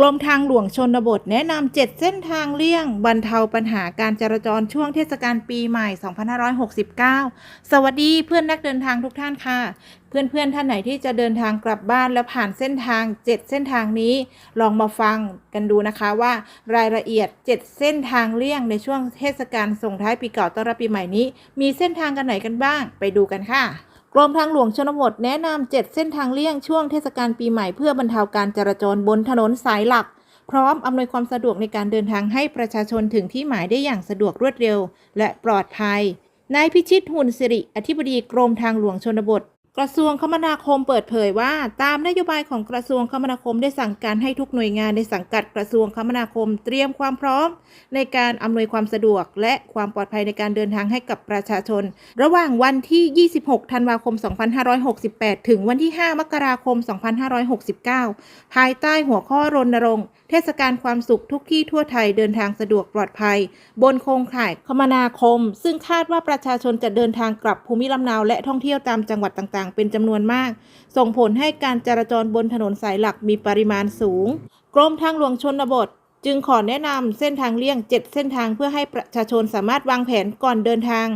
กรมทางหลวงชนบทแนะนำ 7 เส้นทางเลี่ยง บรรเทาปัญหาการจราจรช่วงเทศกาลปีใหม่ 2569 สวัสดีเพื่อนนักเดินทางทุกท่านค่ะ เพื่อนๆท่านไหนที่จะเดินทางกลับบ้านแล้วผ่านเส้นทาง 7 เส้นทางนี้ ลองมาฟังกันดูนะคะว่ารายละเอียด 7 เส้นทางเลี่ยงในช่วงเทศกาลส่งท้ายปีเก่าต้อนรับปีใหม่นี้ มีเส้นทางกันไหนกันบ้าง ไปดูกันค่ะ กรมทางหลวงชนบทแนะนำ7เส้นทางเลี่ยงช่วงเทศกาลปีใหม่เพื่อบรรเทาการจราจรบนถนนสายหลัก พร้อมอำนวยความสะดวกในการเดินทางให้ประชาชนถึงที่หมายได้อย่างสะดวกรวดเร็ว และปลอดภัยนายพิชิตหุ่นสิริ อธิบดีกรมทางหลวงชนบท กระทรวงคมนาคมเปิดเผยว่า ตามนโยบายของกระทรวงคมนาคมได้สั่งการให้ทุกหน่วยงานในสังกัดกระทรวงคมนาคมเตรียมความพร้อม ในการอำนวยความสะดวก และความปลอดภัยในการเดินทางให้กับประชาชน ระหว่างวันที่ 26 ธันวาคม 2568 ถึงวันที่ 5 มกราคม 2569 ภายใต้หัวข้อรณรงค์เทศกาลความสุขทุกที่ทั่วไทยเดินทางสะดวกปลอดภัย บนโครงข่ายคมนาคม ซึ่งคาดว่าประชาชนจะเดินทางกลับภูมิลำเนาและท่องเที่ยวตามจังหวัดต่างๆเป็นจำนวนมาก ส่งผลให้การจราจรบนถนนสายหลักมีปริมาณสูง กรมทางหลวงชนบท จึงขอแนะนำเส้นทางเลี่ยง 7 เส้นทางเพื่อให้ประชาชนสามารถวางแผนก่อนเดินทาง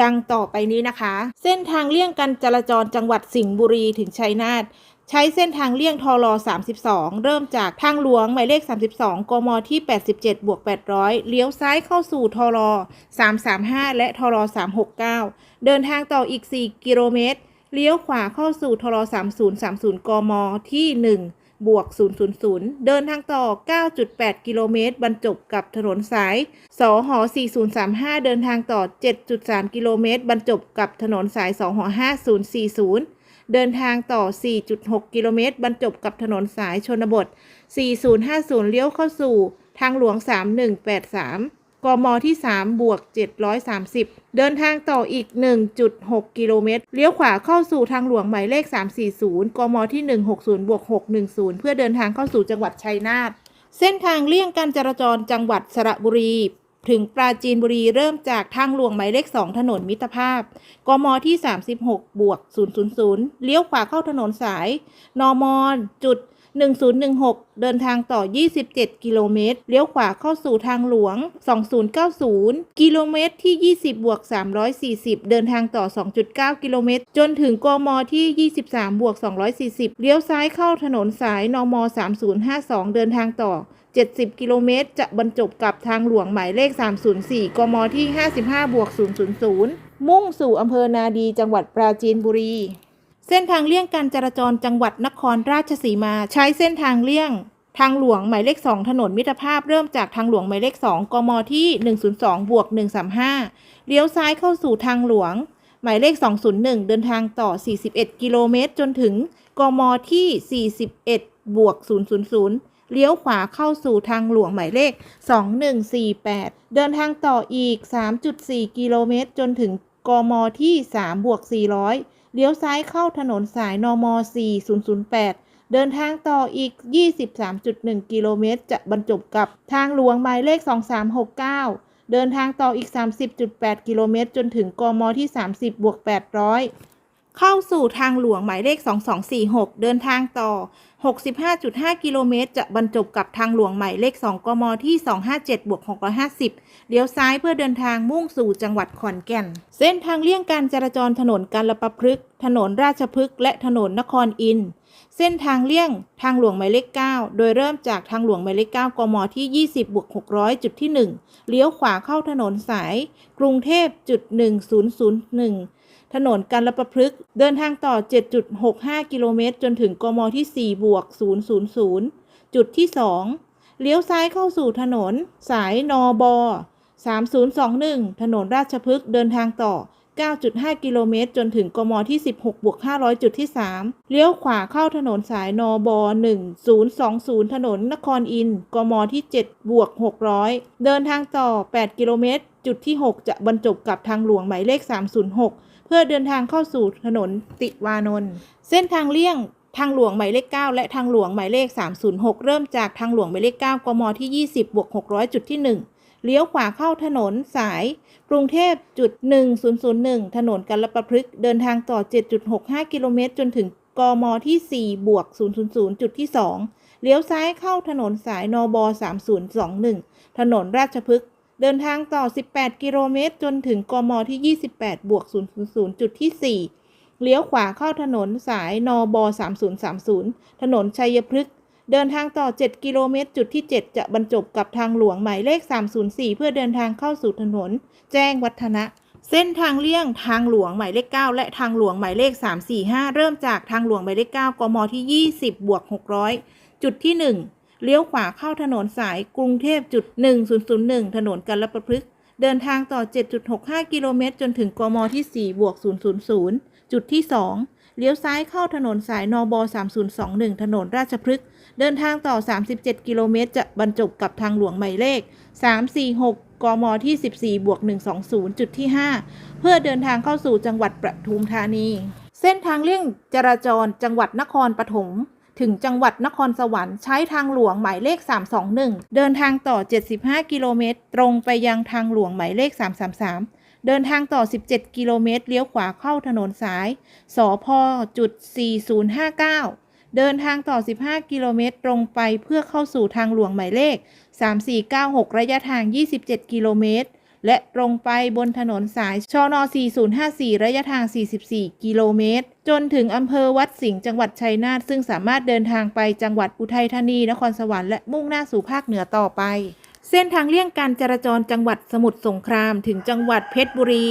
ดังต่อไปนี้นะคะ เส้นทางเลี่ยงการจราจรจังหวัดสิงห์บุรีถึงชัยนาทใช้เส้นทางเลี่ยงทอร32 เริ่มจากทางหลวงหมายเลข 32 กมที่ 87 บวก 800 เลี้ยวซ้ายเข้าสู่ทอร335 และทอร369 เดินทางต่ออีก 4 กิโลเมตร เลี้ยวขวาเข้าสู่ทร3030 กม ที่ 1 บวก 000 เดินทางต่อ 9.8 กิโลเมตร บรรจบกับถนนสาย สห4035 เดินทางต่อ 7.3 กิโลเมตร บรรจบกับถนนสาย สห5040 เดินทางต่อ 4.6 กิโลเมตร บรรจบกับถนนสายชนบท 4050 เลี้ยวเข้าสู่ทางหลวง 3183 กมที่ 3 บวก 730 เดินทางต่ออีก 1.6 กิโลเมตร เลี้ยวขวาเข้าสู่ทางหลวงหมายเลข 340 กมที่ 160 บวก 610 เพื่อเดินทางเข้าสู่จังหวัดชัยนาท เส้นทางเลี่ยงการจราจรจังหวัดสระบุรี ถึงปราจีนบุรีเริ่มจากทางหลวงหมายเลข 2 ถนนมิตรภาพ กมที่ 36 บวก 000 เลี้ยวขวาเข้าถนนสายนมจุด 1016 เดินทางต่อ 27 กิโลเมตร เลี้ยวขวาเข้าสู่ทางหลวง 2090 กิโลเมตรที่ 20 บวก 340 เดินทางต่อ 2.9 กิโลเมตร จนถึงกมที่ 23 บวก 240 เลี้ยวซ้ายเข้าถนนสายนม 3052 เดินทางต่อ 70 กิโลเมตร จะบรรจบกับทางหลวงหมายเลข 304 กมที่ 55 บวก 000 มุ่งสู่อำเภอนาดีจังหวัดปราจีนบุรี เส้นทางเลี่ยงการจราจรจังหวัดนครราชสีมา ใช้เส้นทางเลี่ยง ทางหลวงหมายเลข 2 ถนนมิตรภาพเริ่มจากทางหลวงหมายเลข 2 กมที่ 102บวก135 เลี้ยวซ้ายเข้าสู่ทางหลวง หมายเลข 201 เดินทางต่อ 41 กิโลเมตร จนถึงกมที่ 41บวก000 เลี้ยวขวาเข้าสู่ทางหลวงหมายเลข 2148 เดินทางต่ออีก 3.4 กิโลเมตร จนถึงกมที่3บวก400 เลี้ยวซ้ายเข้าถนนสายนม 4008 เดินทางต่ออีก 23.1 กิโลเมตร จะบรรจบกับทางหลวงหมายเลข 2369 เดินทางต่ออีก 30.8 กิโลเมตร จนถึงกมที่ 30บวก800 เข้าสู่ทางหลวงหมายเลข 2246 เดินทางต่อ 65.5 กิโลเมตร จะบรรจบกับทางหลวงหมายเลข 2 กมที่ 257บวก650 เลี้ยวซ้ายเพื่อเดินทางมุ่งสู่จังหวัดขอนแก่น เส้นทางเลี่ยงการจราจรถนนกาลประพฤกษ์ถนนราชพฤกษ์และถนนนครอินเส้นทางเลี่ยงทางหลวงหมายเลข 9 โดยเริ่มจากทางหลวงหมายเลข 9 กมที่ 20บวก600 จุดที่ 1 เลี้ยวขวาเข้าถนนสาย กรุงเทพจุด1001 ถนนการละประพฤกษ์เดินทางต่อ 7.65 กิโลเมตร จนถึงกมที่ 4 บวก 000 จุดที่ 2 เลี้ยวซ้ายเข้าสู่ถนน สายนอบอ3021 ถนนราชพฤกษ์เดินทางต่อ 9.5 กิโลเมตร จนถึงกมที่ 16บวก500 จุดที่ 3 เลี้ยวขวาเข้าถนนสายนบ1020 ถนนนครอิน กมที่7บวก600 เดินทางต่อ 8 กิโลเมตร จุดที่ 6 จะบรรจบกับทางหลวงหมายเลข 306 พื่อเดินทางเข้าสู่ถนนติวานนท์เส้นทางเลี่ยงทางหลวงหมายเลข 9 และทางหลวงหมายเลข 306 เริ่มจากทางหลวงหมายเลข 9 กมที่ 20บวก600 จุดที่ 1 เลี้ยวขวาเข้าถนนสาย กรุงเทพจุด 1001 ถนนกาลประพฤกษ์เดินทางต่อ 7.65 กิโลเมตร จนถึงกมที่4บวก000 จุดที่ 2 เลี้ยวซ้ายเข้าถนนสายนบ3021 ถนนราชพฤกษ์ เดินทางต่อ 18 กิโลเมตร จนถึงกมที่ 28 บวก 000 จุดที่ 4 เลี้ยวขวาเข้าถนนสายนบ3030 ถนนชัยพฤกษ์ เดินทางต่อ 7 กิโลเมตร จุดที่ 7 จะบรรจบกับทางหลวงหมายเลข 304 เพื่อเดินทางเข้าสู่ถนน แจ้งวัฒนะ เส้นทางเลี่ยงทางหลวงหมายเลข 9 และทางหลวงหมายเลข 345 เริ่มจากทางหลวงหมายเลข 9 กมที่ 20 บวก 600 จุดที่ 1 เลี้ยวขวาเข้าถนนสายกรุงเทพจุด 1001 ถนนกันรประพฤกษ์เดินทางต่อ 7.65 กิโลเมตร จนถึงกมที่4บวก000 จุดที่ 2 เลี้ยวซ้ายเข้าถนนสายนบ3021 ถนนราชพฤกษ์เดินทางต่อ 37 กิโลเมตร จะบรรจบกับทางหลวงหมายเลข 346 กมที่14บวก120 จุดที่ 5 เพื่อเดินทางเข้าสู่จังหวัดประทุมธานี เส้นทางเลี่ยงจราจรจังหวัดนครปฐม ถึงจังหวัดนครสวรรค์ใช้ทางหลวงหมายเลข 321 เดินทางต่อ 75 กิโลเมตร ตรงไปยังทางหลวงหมายเลข 333 เดินทางต่อ 17 กิโลเมตร เลี้ยวขวาเข้าถนนสายสพจุด4059 เดินทางต่อ 15 กิโลเมตร ตรงไปเพื่อเข้าสู่ทางหลวงหมายเลข 3496 ระยะทาง 27 กิโลเมตร และตรงไปบนถนนสายชน 4054 ระยะทาง 44 กิโลเมตร จนถึงอำเภอวัดสิงห์จังหวัดชัยนาทซึ่งสามารถเดินทางไปจังหวัดอุทัยธานี นครสวรรค์และมุ่งหน้าสู่ภาคเหนือต่อไป เส้นทางเลี่ยงการจราจรจังหวัดสมุทรสงครามถึงจังหวัดเพชรบุรี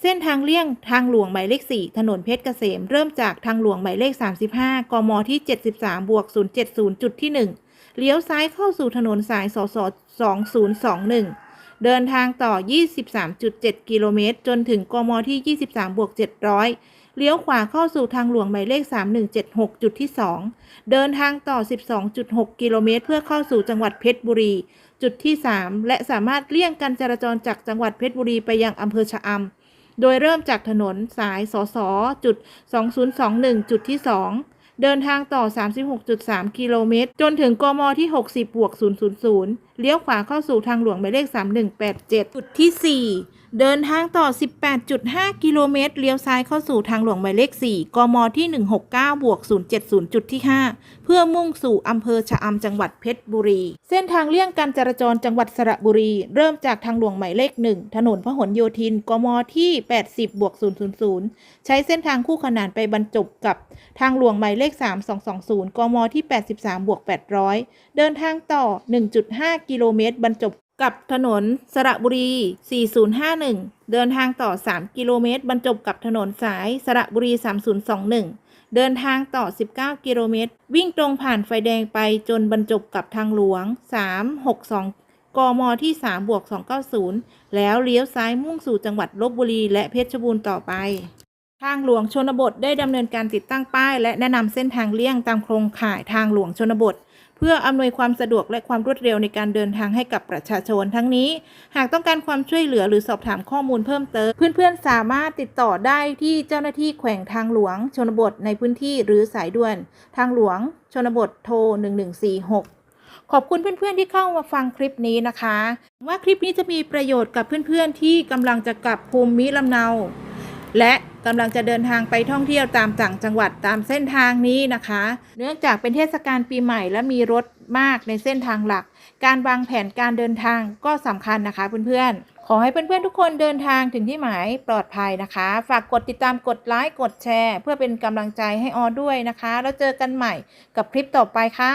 เส้นทางเลี่ยงทางหลวงหมายเลข 4 ถนนเพชรเกษม เริ่มจากทางหลวงหมายเลข 35 กมที่ 73 บวก 070 จุดที่ 1 เลี้ยวซ้ายเข้าสู่ถนนสายสส2021 เดินทางต่อ 23.7 กิโลเมตร จนถึงกมที่ 23บวก700 เลี้ยวขวาเข้าสู่ทางหลวงหมายเลข 3176 จุดที่ 2 เดินทางต่อ 12.6 กิโลเมตร เพื่อเข้าสู่จังหวัดเพชรบุรี จุดที่ 3 และสามารถเลี่ยงการจราจรจากจังหวัดเพชรบุรีไปยังอำเภอชะอำ โดยเริ่มจากถนนสายสสจุด2021 จุดที่ 2 เดินทางต่อ 36.3 กิโลเมตร จนถึงกมที่ 60บวก000 เลี้ยวขวาเข้าสู่ทางหลวงหมายเลข 3187 จุดที่ 4 เดินทางต่อ 18.5 กิโลเมตร เลี้ยวซ้ายเข้าสู่ทางหลวงหมายเลข 4 กมที่ 169 บวก 070 จุดที่ 5 เพื่อมุ่งสู่อำเภอชะอำจังหวัดเพชรบุรี เส้นทางเลี่ยงการจราจรจังหวัดสระบุรี เริ่มจากทางหลวงหมายเลข 1 ถนนพหลโยธิน กมที่ 80 บวก 000 ใช้เส้นทางคู่ขนานไปบรรจบกับทางหลวงหมายเลข 3220 กมที่ 83 บวก 800 เดินทางต่อ 1.5 กิโลเมตร บรรจบ กับถนนสระบุรี 4051 เดินทางต่อ 3 กิโลเมตร บรรจบกับถนนสายสระบุรี 3021 เดินทางต่อ 19 กิโลเมตร วิ่งตรงผ่านไฟแดงไปจนบรรจบกับทางหลวง 362 กมที่ 3 บวก 290 แล้วเลี้ยวซ้ายมุ่งสู่จังหวัดลบบุรี และเพชรบูรณ์ต่อไป ทางหลวงชนบทได้ดำเนินการติดตั้งป้าย และแนะนำเส้นทางเลี่ยงตามโครงข่ายทางหลวงชนบท เพื่ออำนวยความสะดวกและความรวดเร็วในการเดินทางให้กับประชาชนทั้งนี้ หากต้องการความช่วยเหลือหรือสอบถามข้อมูลเพิ่มเติม เพื่อนๆสามารถติดต่อได้ที่เจ้าหน้าที่แขวงทางหลวง ชนบทในพื้นที่หรือสายด่วน ทางหลวง ชนบทโทร 1146ขอบคุณเพื่อนๆที่เข้ามาฟังคลิปนี้นะคะ ว่าคลิปนี้จะมีประโยชน์กับเพื่อนๆที่กำลังจะกลับภูมิลำเนา และกำลังจะเดินทางไปท่องเที่ยวตามต่างจังหวัดตามเส้นทางนี้นะคะ เนื่องจากเป็นเทศกาลปีใหม่และมีรถมากในเส้นทางหลัก การวางแผนการเดินทางก็สำคัญนะคะเพื่อนๆ ขอให้เพื่อนๆทุกคนเดินทางถึงที่หมายปลอดภัยนะคะ ฝากกดติดตามกดไลค์กดแชร์ เพื่อเป็นกำลังใจให้ออด้วยนะคะ แล้วเจอกันใหม่กับคลิปต่อไปค่ะ